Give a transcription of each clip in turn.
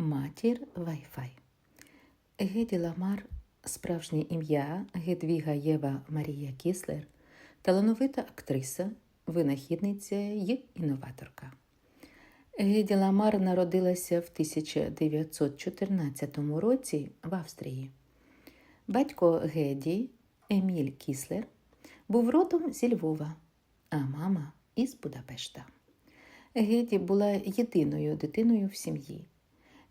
Матір Wi-Fi. Геді Ламар, справжнє ім'я Гедвіга Єва Марія Кіслер, талановита актриса, винахідниця й інноваторка. Геді Ламар народилася в 1914 році в Австрії. Батько Геді Еміль Кіслер був родом зі Львова, а мама із Будапешта. Геді була єдиною дитиною в сім'ї.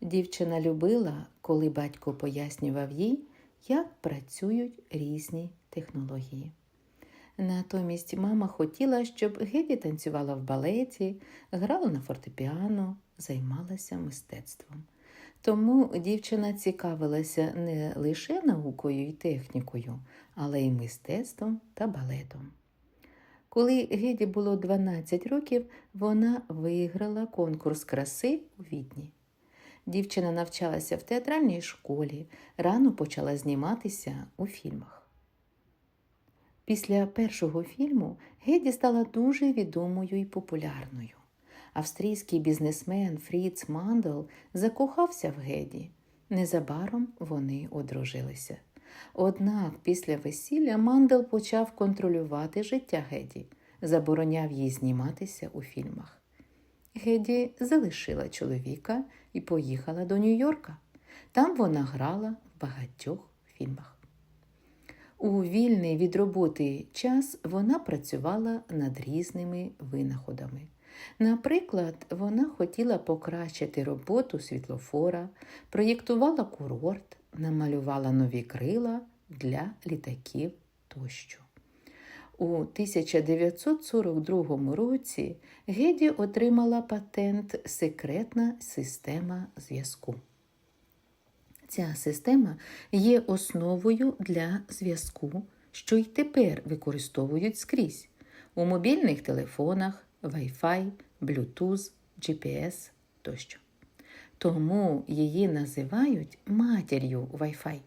Дівчина любила, коли батько пояснював їй, як працюють різні технології. Натомість мама хотіла, щоб Геді танцювала в балеті, грала на фортепіано, займалася мистецтвом. Тому дівчина цікавилася не лише наукою і технікою, але й мистецтвом та балетом. Коли Геді було 12 років, вона виграла конкурс краси у Відні. Дівчина навчалася в театральній школі, рано почала зніматися у фільмах. Після першого фільму Геді стала дуже відомою і популярною. Австрійський бізнесмен Фріц Мандел закохався в Геді. Незабаром вони одружилися. Однак після весілля Мандел почав контролювати життя Геді, забороняв їй зніматися у фільмах. Геді залишила чоловіка і поїхала до Нью-Йорка. Там вона грала в багатьох фільмах. У вільний від роботи час вона працювала над різними винаходами. Наприклад, вона хотіла покращити роботу світлофора, проєктувала курорт, намалювала нові крила для літаків тощо. У 1942 році Геді отримала патент Секретна система зв'язку. Ця система є основою для зв'язку, що й тепер використовують скрізь у мобільних телефонах, Wi-Fi, Bluetooth, GPS тощо. Тому її називають матір'ю Wi-Fi.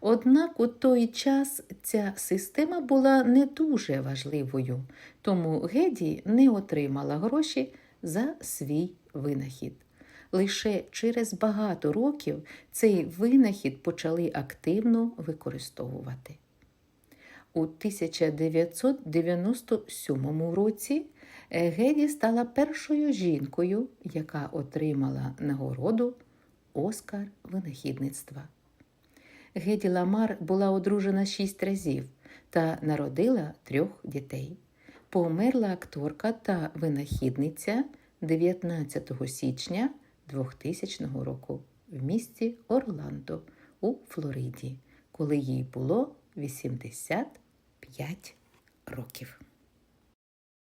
Однак у той час ця система була не дуже важливою, тому Геді не отримала гроші за свій винахід. Лише через багато років цей винахід почали активно використовувати. У 1997 році Геді стала першою жінкою, яка отримала нагороду Оскар винахідництва. Геді Ламар була одружена шість разів та народила трьох дітей. Померла акторка та винахідниця 19 січня 2000 року в місті Орландо у Флориді, коли їй було 85 років.